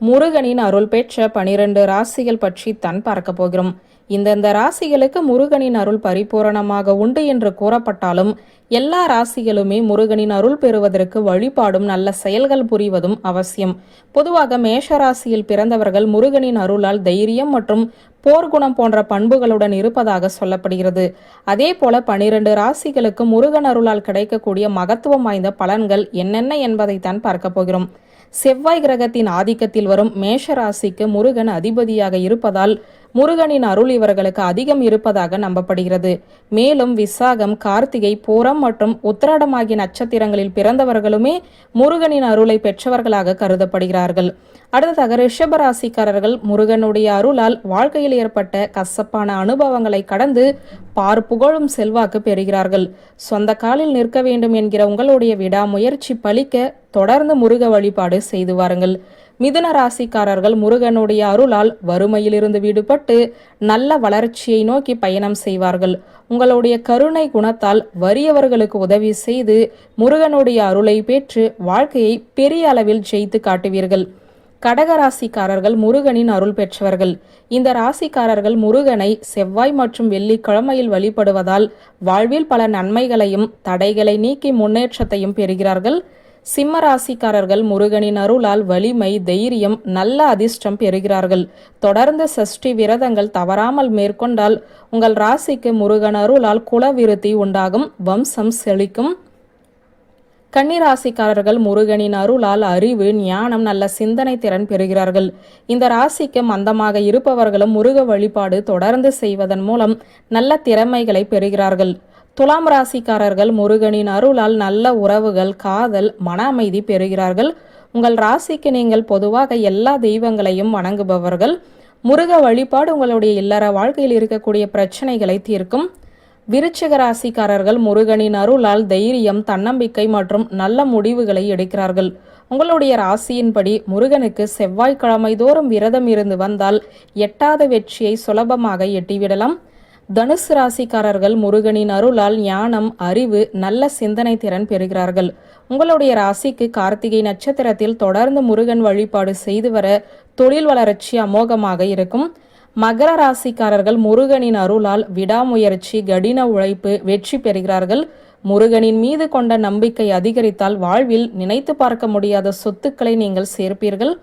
முருகனின் அருள் பெற்ற பனிரெண்டு ராசிகள் பற்றி தான் பார்க்க போகிறோம். இந்தந்த ராசிகளுக்கு முருகனின் அருள் பரிபூரணமாக உண்டு என்று கூறப்பட்டாலும் எல்லா ராசிகளுமே முருகனின் அருள் பெறுவதற்கு வழிபாடும் நல்ல செயல்கள் புரிவதும் அவசியம். பொதுவாக மேஷ ராசியில் பிறந்தவர்கள் முருகனின் அருளால் தைரியம் மற்றும் போர்க்குணம் போன்ற பண்புகளுடன் இருப்பதாக சொல்லப்படுகிறது. அதே போல பனிரெண்டு ராசிகளுக்கு முருகன் அருளால் கிடைக்கக்கூடிய மகத்துவம் வாய்ந்த பலன்கள் என்னென்ன என்பதைத்தான் பார்க்க போகிறோம். செவ்வாய் கிரகத்தின் ஆதிக்கத்தில் வரும் மேஷராசிக்கு முருகன் அதிபதியாக இருப்பதால் முருகனின் அருள் இவர்களுக்கு அதிகம் இருப்பதாக நம்பப்படுகிறது. மேலும் விசாகம் கார்த்திகை பூரம் மற்றும் உத்திராடம் ஆகிய நட்சத்திரங்களில் பிறந்தவர்களுமே முருகனின் அருளை பெற்றவர்களாக கருதப்படுகிறார்கள். அடுத்ததாக ரிஷபராசிக்காரர்கள் முருகனுடைய அருளால் வாழ்க்கையில் ஏற்பட்ட கசப்பான அனுபவங்களை கடந்து பார் புகழும் செல்வாக்கு பெறுகிறார்கள். சொந்த காலில் நிற்க வேண்டும் என்கிற உங்களுடைய விடாமுயற்சி பலிக்க தொடர்ந்து முருக வழிபாடு செய்து வாருங்கள். மிதுன ராசிக்காரர்கள் முருகனுடைய அருளால் வறுமையிலிருந்து விடுபட்டு நல்ல வளர்ச்சியை நோக்கி பயணம் செய்வார்கள். உங்களுடைய கருணை குணத்தால் வறியவர்களுக்கு உதவி செய்து முருகனுடைய அருளை பெற்று வாழ்க்கையை பெரிய அளவில் ஜெயித்து காட்டுவீர்கள். கடக ராசிக்காரர்கள் முருகனின் அருள் பெற்றவர்கள். இந்த ராசிக்காரர்கள் முருகனை செவ்வாய் மற்றும் வெள்ளிக்கிழமையில் வழிபடுவதால் வாழ்வில் பல நன்மைகளையும் தடைகளை நீக்கி முன்னேற்றத்தையும் பெறுகிறார்கள். சிம்ம ராசிக்காரர்கள் முருகனின் அருளால் வலிமை தைரியம் நல்ல அதிர்ஷ்டம் பெறுகிறார்கள். தொடர்ந்து சஷ்டி விரதங்கள் தவறாமல் மேற்கொண்டால் உங்கள் ராசிக்கு முருகன் அருளால் குலவிருத்தி உண்டாகும் வம்சம் செழிக்கும். கன்னிராசிக்காரர்கள் முருகனின் அருளால் அறிவு ஞானம் நல்ல சிந்தனை திறன் பெறுகிறார்கள். இந்த ராசிக்கு மந்தமாக இருப்பவர்களும் முருக வழிபாடு தொடர்ந்து செய்வதன் மூலம் நல்ல திறமைகளை பெறுகிறார்கள். துலாம் ராசிக்காரர்கள் முருகனின் அருளால் நல்ல உறவுகள் காதல் மன அமைதி பெறுகிறார்கள். உங்கள் ராசிக்கு நீங்கள் பொதுவாக எல்லா தெய்வங்களையும் வணங்குபவர்கள். முருக வழிபாடு உங்களுடைய இல்லற வாழ்க்கையில் இருக்கக்கூடிய பிரச்சனைகளை தீர்க்கும். விருச்சிக ராசிக்காரர்கள் முருகனின் அருளால் தைரியம் தன்னம்பிக்கை மற்றும் நல்ல முடிவுகளை எடுக்கிறார்கள். உங்களுடைய ராசியின்படி முருகனுக்கு செவ்வாய்க்கிழமை தோறும் விரதம் இருந்து வந்தால் எட்டாத வெற்றியை சுலபமாக எட்டிவிடலாம். தனுசு ராசிக்காரர்கள் முருகனின் அருளால் ஞானம் அறிவு நல்ல சிந்தனை திறன் பெறுகிறார்கள். உங்களுடைய ராசிக்கு கார்த்திகை நட்சத்திரத்தில் தொடர்ந்து முருகன் வழிபாடு செய்து வர தொழில் வளர்ச்சி அமோகமாக இருக்கும். மகர ராசிக்காரர்கள் முருகனின் அருளால் விடாமுயற்சி கடின உழைப்பு வெற்றி பெறுகிறார்கள். முருகனின் மீது கொண்ட நம்பிக்கை அதிகரித்தால் வாழ்வில் நினைத்து பார்க்க முடியாத சொத்துக்களை நீங்கள் சேர்ப்பீர்கள்.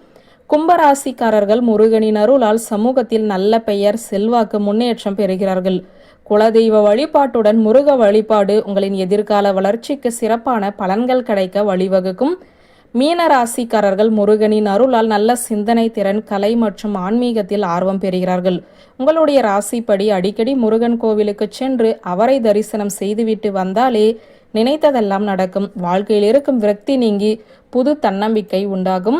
கும்பராசிக்காரர்கள் முருகனின் அருளால் சமூகத்தில் நல்ல பெயர் செல்வாக்கு முன்னேற்றம் பெறுகிறார்கள். குலதெய்வ வழிபாட்டுடன் முருக வழிபாடு உங்களின் எதிர்கால வளர்ச்சிக்கு சிறப்பான பலன்கள் கிடைக்க வழிவகுக்கும். மீன ராசிக்காரர்கள் முருகனின் அருளால் நல்ல சிந்தனை திறன் கலை மற்றும் ஆன்மீகத்தில் ஆர்வம் பெறுகிறார்கள். உங்களுடைய ராசிப்படி அடிக்கடி முருகன் கோவிலுக்கு சென்று அவரை தரிசனம் செய்துவிட்டு வந்தாலே நினைத்ததெல்லாம் நடக்கும். வாழ்க்கையில் இருக்கும் விரக்தி நீங்கி புது தன்னம்பிக்கை உண்டாகும்.